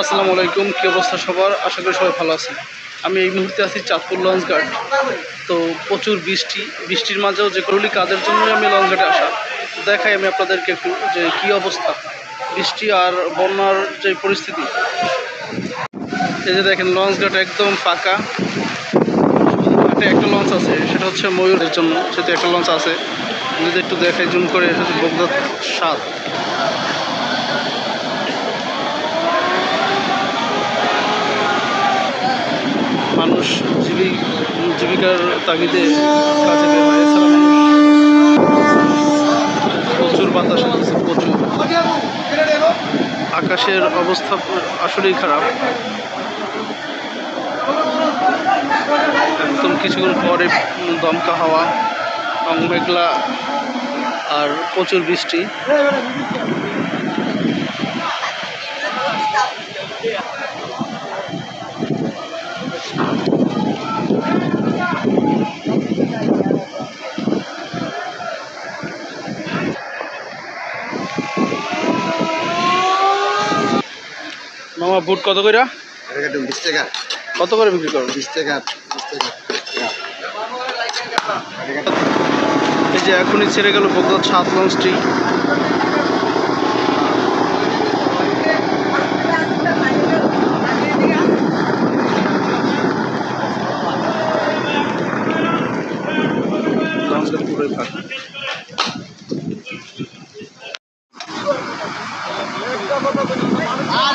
আসসালামু আলাইকুম, কী অবস্থা সবার? আশা করি সবাই ভালো আছেন। আমি এই মুহূর্তে আছি চাঁদপুর লঞ্চ ঘাট। তো প্রচুর বৃষ্টি, বৃষ্টির মাঝেও যে করলি কাজের জন্যই আমি লঞ্চ ঘাটে আসা। দেখাই আমি আপনাদেরকে একটু যে কী অবস্থা, বৃষ্টি আর বন্যার যে পরিস্থিতি। এই যে দেখেন, লঞ্চ ঘাট একদম শুধু ঘাটে একটা লঞ্চ আছে, সেটা হচ্ছে ময়ূরের জন্য। সেটা একটা লঞ্চ আছে। যদি একটু দেখাই, জুম করে হচ্ছে বগদাদ সাত মানুষ জীবী জীবিকার তাগিদে কাজে বের হয়, এছাড়া প্রচুর বাতাস আছে প্রচুর। আকাশের অবস্থা আসলেই খারাপ। একদম কিছুক্ষণ পরে দমকা হাওয়া এবং মেঘলা আর প্রচুর বৃষ্টি। মামা বুট কত করে বিশ টাকা। কত করে বিক্রি করো? বিশ টাকা বিশ টাকা। এই যে এখনই ছেড়ে গেল বগুড়া সাত লঞ্চটি আর